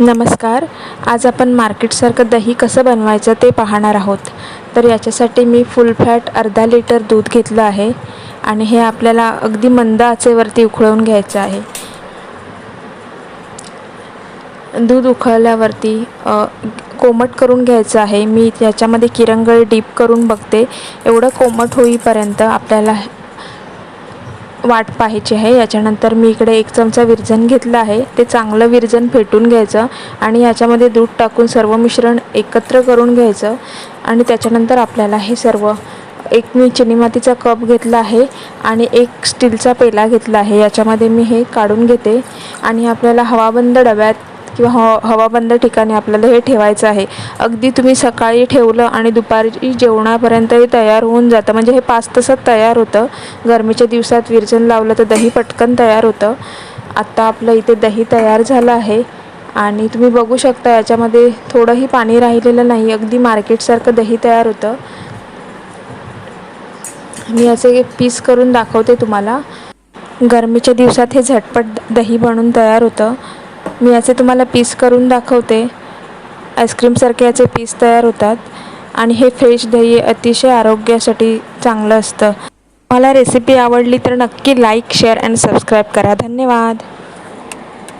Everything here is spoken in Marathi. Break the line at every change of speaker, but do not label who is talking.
नमस्कार. आज आपण मार्केटसारखं दही कसं बनवायचं ते पाहणार आहोत. तर याच्यासाठी मी फुल फॅट अर्धा लिटर दूध घेतलं आहे आणि हे आपल्याला अगदी मंद आचेवरती उकळवून घ्यायचं आहे. दूध उकळल्यावरती कोमट करून घ्यायचं आहे. मी याच्यामध्ये किरंगळ डीप करून बघते. एवढं कोमट होईपर्यंत आपल्याला वाट पाहायची आहे. याच्यानंतर मी इकडे एक चमचा विरजन घेतलं आहे. ते चांगलं विरजन फेटून घ्यायचं आणि याच्यामध्ये दूध टाकून सर्व मिश्रण एकत्र करून घ्यायचं आणि त्याच्यानंतर आपल्याला हे सर्व एक मी चिनीमातीचा कप घेतला आहे आणि एक स्टीलचा पेला घेतला आहे. याच्यामध्ये मी हे काढून घेते आणि आपल्याला हवाबंद डब्यात किंवा ह हवाबंद ठिकाणी आपल्याला हे ठेवायचं आहे. अगदी तुम्ही सकाळी ठेवलं आणि दुपारी जेवणापर्यंत हे तयार होऊन जातं. म्हणजे हे पाच तासात तयार होतं. गरमीच्या दिवसात विरजन लावलं तर दही पटकन तयार होतं. आत्ता आपलं इथे दही तयार झालं आहे आणि तुम्ही बघू शकता याच्यामध्ये थोडंही पाणी राहिलेलं नाही. अगदी मार्केटसारखं दही तयार होतं. मी याचे पीस करून दाखवते तुम्हाला. गरमीच्या दिवसात हे झटपट दही बनून तयार होतं. मी याचे तुम्हाला पीस करून दाखवते. आईस्क्रीमसारखे याचे पीस तयार होतात. आणि हे फ्रेश दही अतिशय आरोग्यासाठी चांगलं असतं. मला रेसिपी आवडली तर नक्की लाईक शेअर अँड सबस्क्राईब करा. धन्यवाद.